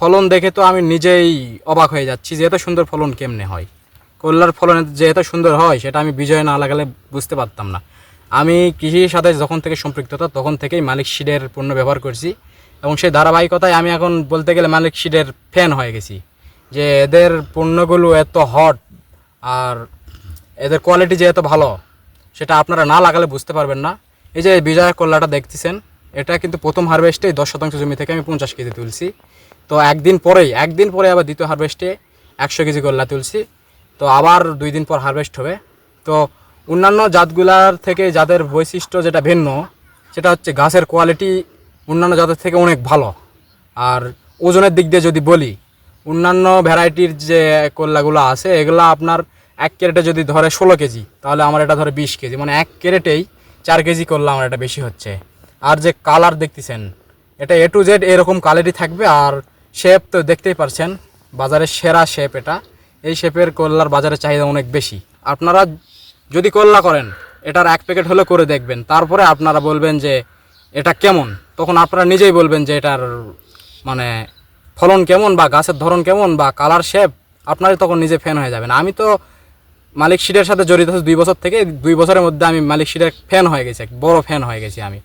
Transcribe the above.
ফলন দেখে তো আমি নিজেই অবাক হয়ে যাচ্ছি যে এত সুন্দর ফলন কেমনে হয়। করলার ফলন যে এত সুন্দর হয়, সেটা আমি বিজয় না লাগালে বুঝতে পারতাম না। আমি কৃষির সাথে যখন থেকে সম্পৃক্ততা, তখন থেকেই মালিক সিডের পণ্য ব্যবহার করছি এবং সেই ধারাবাহিকতায় আমি এখন বলতে গেলে মালিক সিডের ফ্যান হয়ে গেছি যে এদের পণ্যগুলো এত হট আর এদের কোয়ালিটি যে এত ভালো, সেটা আপনারা না লাগালে বুঝতে পারবেন না। এই যে বিজয় কল্লাটা দেখতেছেন এটা কিন্তু প্রথম হারভেস্টেই দশ শতাংশ জমি থেকে আমি পঞ্চাশ কেজি তুলছি। তো একদিন পরেই, একদিন পরে আবার দ্বিতীয় হারভেস্টে একশো কেজি কল্লা তুলছি। তো আবার দুই দিন পর হারভেস্ট হবে। তো অন্যান্য জাতগুলার থেকে যাদের বৈশিষ্ট্য যেটা ভিন্ন, সেটা হচ্ছে গাছের কোয়ালিটি অন্যান্য জাতের থেকে অনেক ভালো। আর ওজনের দিক দিয়ে যদি বলি, অন্যান্য ভ্যারাইটির যে কল্লাগুলো আছে, এগুলো আপনার এক ক্যারেটে যদি ধরে ষোলো কেজি, তাহলে আমার এটা ধরে বিশ কেজি। মানে এক ক্যারেটেই চার কেজি করলে আমার এটা বেশি হচ্ছে। আর যে কালার দেখতেছেন, এটা এ টু জেড এরকম কালারই থাকবে। আর শেপ তো দেখতেই পারছেন বাজারের সেরা শেপ এটা। এই শেপের কল্লার বাজারে চাহিদা অনেক বেশি। আপনারা যদি কল্লা করেন, এটার এক প্যাকেট হলে করে দেখবেন। তারপরে আপনারা বলবেন যে এটা কেমন? তখন আপনারা নিজেই বলবেন যে এটার মানে ফলন কেমন বা গাছের ধরন কেমন বা কালার শেপ আপনারই তখন নিজে ফ্যান হয়ে যাবেন। আমি তো মালিক সিটের সাথে জড়িত দুই বছর থেকে। দুই বছরের মধ্যে আমি মালিক সিটের ফ্যান হয়ে গেছি, এক বড় ফ্যান হয়ে গেছি আমি।